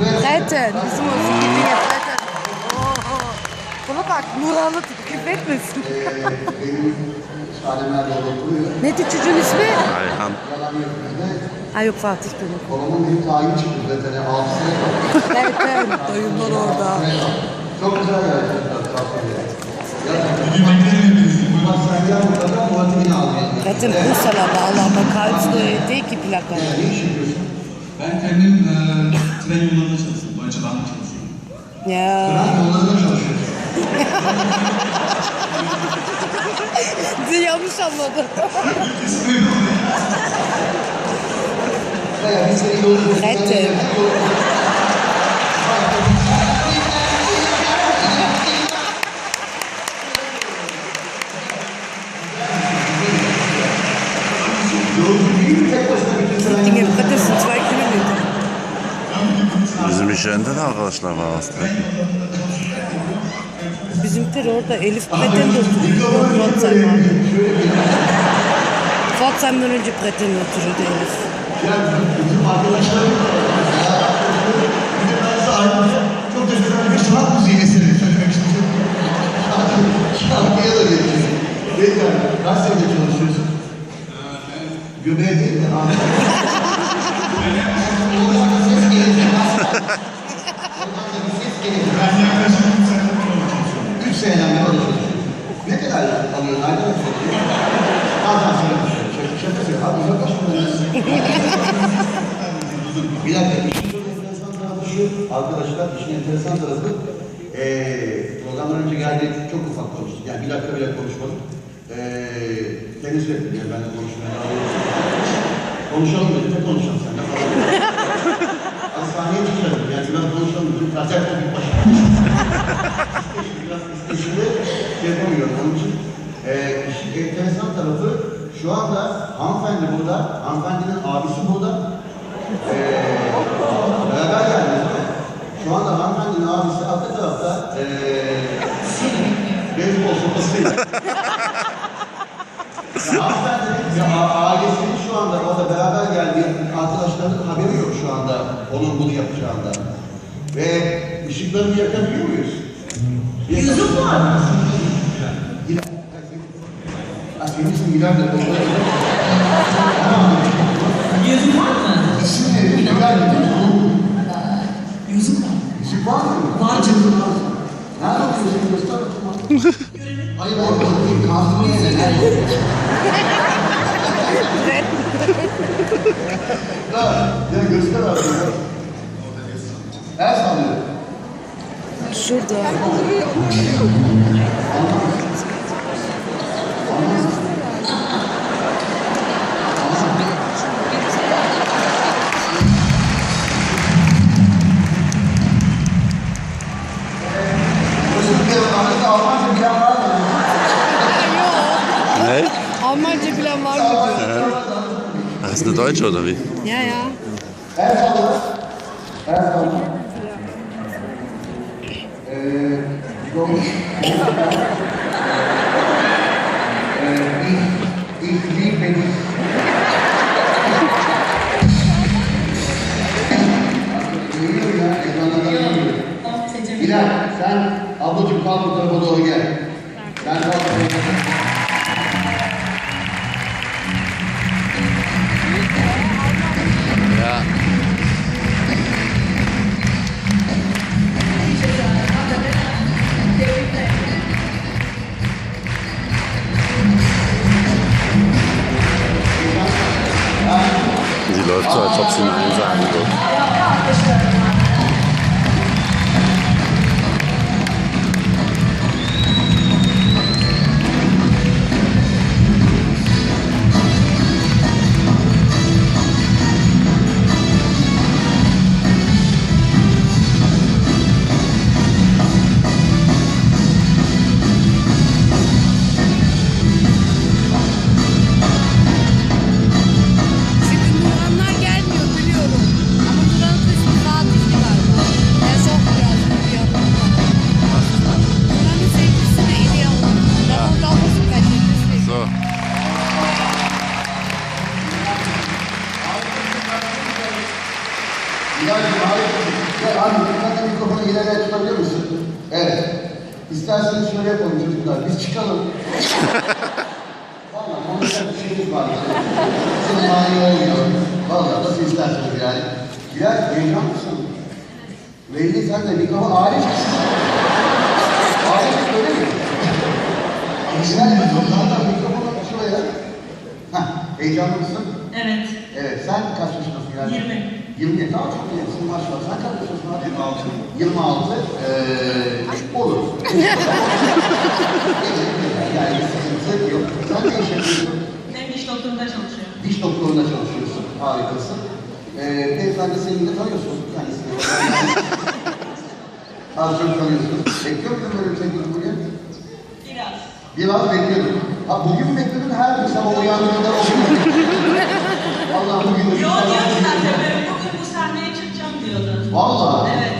Retten. Bizim olsun gidin yap retten. Oho. Buna bak Nurhan'ı Salimler'de oturuyor. Neydi çocuğun ismi? Ayhan. Ay yok Fatih benim. Babamın bir tayin çıktı zaten. 6 sene kaldı. Evet evet. Dayımlar orada. Çok güzel gerçekten. Retten Bursa'larda Allah'ıma kalps doydu ki plaka. Ne iş yapıyorsun? Ben kendim e, tren yollarında çalışıyorum. Bahn'da çalışıyorum. Ya. Ben yollarında çalışıyorsun. Bizi yanlış anladı. Ya biz seni yolcu Retten. Dinge Yerinde de arkadaşlar var aslında. Bizimkiler orada Elif Breten'de oturuyor. Pforzheim var. Pforzheim'dan önce Breten'de oturuyordu Elif. Bizim arkadaşlarım bir de ben ayrıca çok güzel bir sanat müziği eseri söylemek istiyorum. Şarkıya da geçiyor. Beyler, çalışıyorsun? Göbeğe değil de abi. Oradan da ses gelince Oradan da bir ses gelince Ben yaklaşık 3 senedir burada çalışıyorum. 3 seneden beri orada çalışıyorsun. Ne kadar alıyorsun? Ayda mı çalışıyorsun? Bazen sana düşüyor. Şaka şaka söyle. Abi uzaklaş buradan. Bir dakika, işin çok enteresan tarafı şu, arkadaşlar işin enteresan tarafı, eee programdan önce geldi çok ufak konuştuk, yani bir dakika bile konuşmadık. Tenis ettim, yani ben de konuşmaya devam. Konuşalım dedim, ışıklarını yakabiliyor muyuz? Yüzüm var senin ismin Bilal de. Yüzüm var mı? De değil mi? Yüzüm var. Işık var mı? Var canım. Nerede oturuyorsun? Göster bakayım. Hayır orada değil. Kazım'ın yerine. Ha, ya göster abi. El sallıyor. Отсюда. Hey? Almanca bilen var mı? diyor. Ha, ist eine Deutsche oder wie? Ja, ja. Yok. Eee, ich, ich liebe dich. Görüyorum ya, ekranlardan görüyorum. Bilal, sen ablacığım kalk bu tarafa doğru gel. Läuft so, als ob sie. Güzelsin, İsterseniz şöyle yapalım çocuklar, biz çıkalım. Valla konuşacak bir şeyimiz var. Bizim mani olmuyor. Valla nasıl isterseniz yani. Bilal, heyecan mısın? Belli sen de mikrofon Arif misin? Arif öyle mi? Bilal, mikrofonu mikrofonu şuraya. Hah, heyecanlı mısın? Evet. Evet, sen kaç yaşındasın yani? 20. 20, daha çok gençsin maşallah. Sen kaç yaşındasın abi? 26. 26, ee, olur. yani sıkıntı yok. Sen ne iş yapıyorsun? Ben diş doktorunda çalışıyorum. Diş doktorunda çalışıyorsun. Harikasın. Ee, beyefendi seni de tanıyorsun kendisini. Az çok tanıyorsun. Bekliyor muydun böyle bir şey bugün? Biraz. Biraz bekliyordum. Ha bugün bekliyordun her gün sabah uyandığında o gün? Allah bugün de Yo diyordu zaten ben bugün bu sahneye diyordu. Valla. Evet.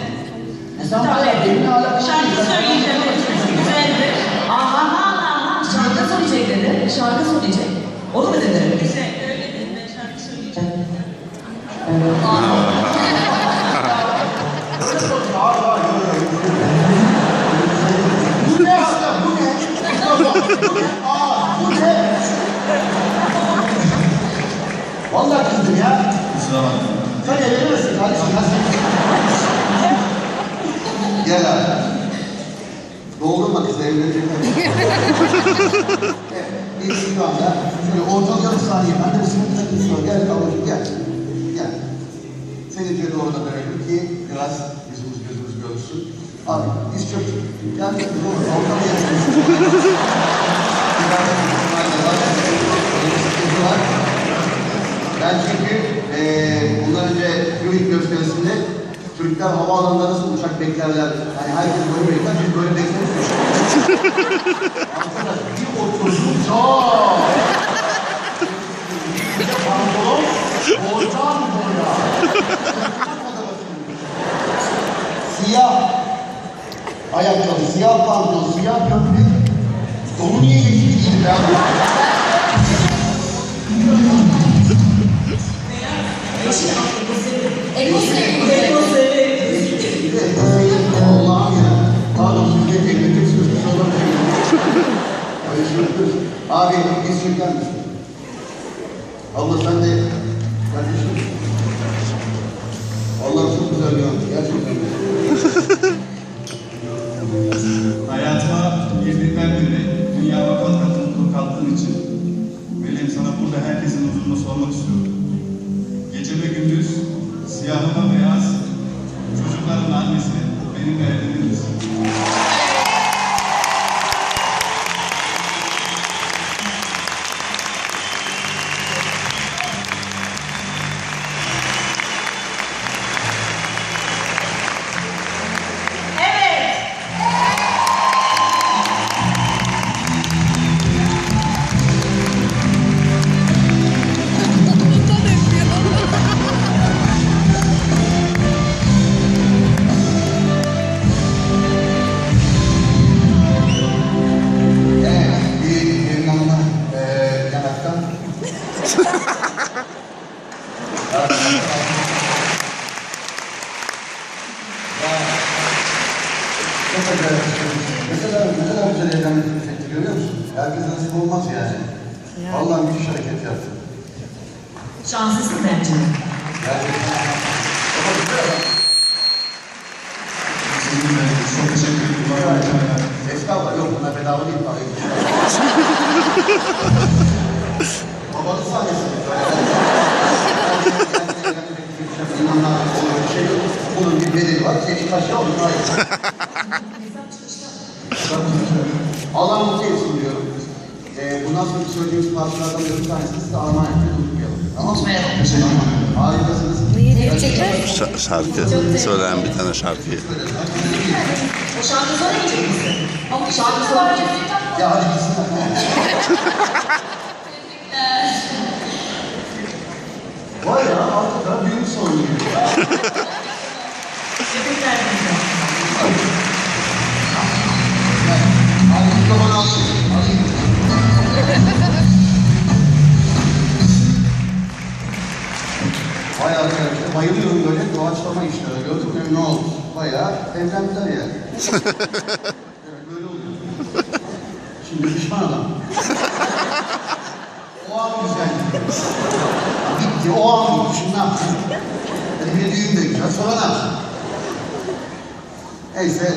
E sen bayağı benimle alakalı Şarkı söyleyeceğim. Sesi güzeldir. Aha aha aha şarkı söyleyecek dedi. Şarkı söyleyecek. Onu mu dedi? Güzel. Öyle dedim ben şarkı söyleyeceğim. Ne? Vallahi kızdım ya. Kusura bakma. Sen evlenir misin kardeşim? Gel abi. Doldurma kızı evlenecek. evet, biz şu anda şöyle ortalayalım saniye. Ben de bir sıkıntı takıyorum. Gel ablacığım gel. Gel. Senince doğru da dönelim ki biraz yüzümüz gözümüz görünsün. Abi biz çok gel doğru ortalayalım. Ben çünkü eee bundan önce Unique gösterisinde Türkler havaalanında nasıl uçak beklerler, hani herkes böyle bekler, biz böyle beklemiyoruz. Arkadaş bir oturdum, çok! Bir de pantolon, oradan buraya. Siyah ayakkabı, siyah pantolon, siyah gömlek. Donu niye yeşil giydi ben? Abi biz çeker misin? Abla sen de kardeşim. Allah'ım çok güzel bir an. Gerçekten. Hayatıma girdiğinden beri dünya vefat mutluluk kattığın için Melih sana burada herkesin huzurunda sormak istiyorum. Çok acayip bir şey. Mesela ne kadar güzel evlenmek fikri görüyor musun? Herkese nasip olmaz yani. Vallahi müthiş hareket yaptı. Şanslısın bence. Gerçekten. Ama güzel adam. Çok teşekkür ederim. Estağfurullah yok bunlar bedava değil Allah mutlu etsin diyorum. Ee, bundan sonra söylediğimiz parçalardan bir tanesini size armağan etmeyi unutmayalım. Teşekkür ederim. Harikasınız. Şa- şarkı. Söyleyen bir tane şarkıyı. O şarkı söylemeyecek misin? Ama şarkı söyleyecek. Ya hadi gitsinler. Vay arkadaşlar bayılıyorum böyle doğaçlama iş. ne oldu? Bayağı evlendiler yani. evet böyle oluyor. Şimdi pişman adam. o an güzeldi. Bitti o an bitti. Şimdi ne yapsın? Hadi bir düğün de güzel. Sonra ne yapsın? Neyse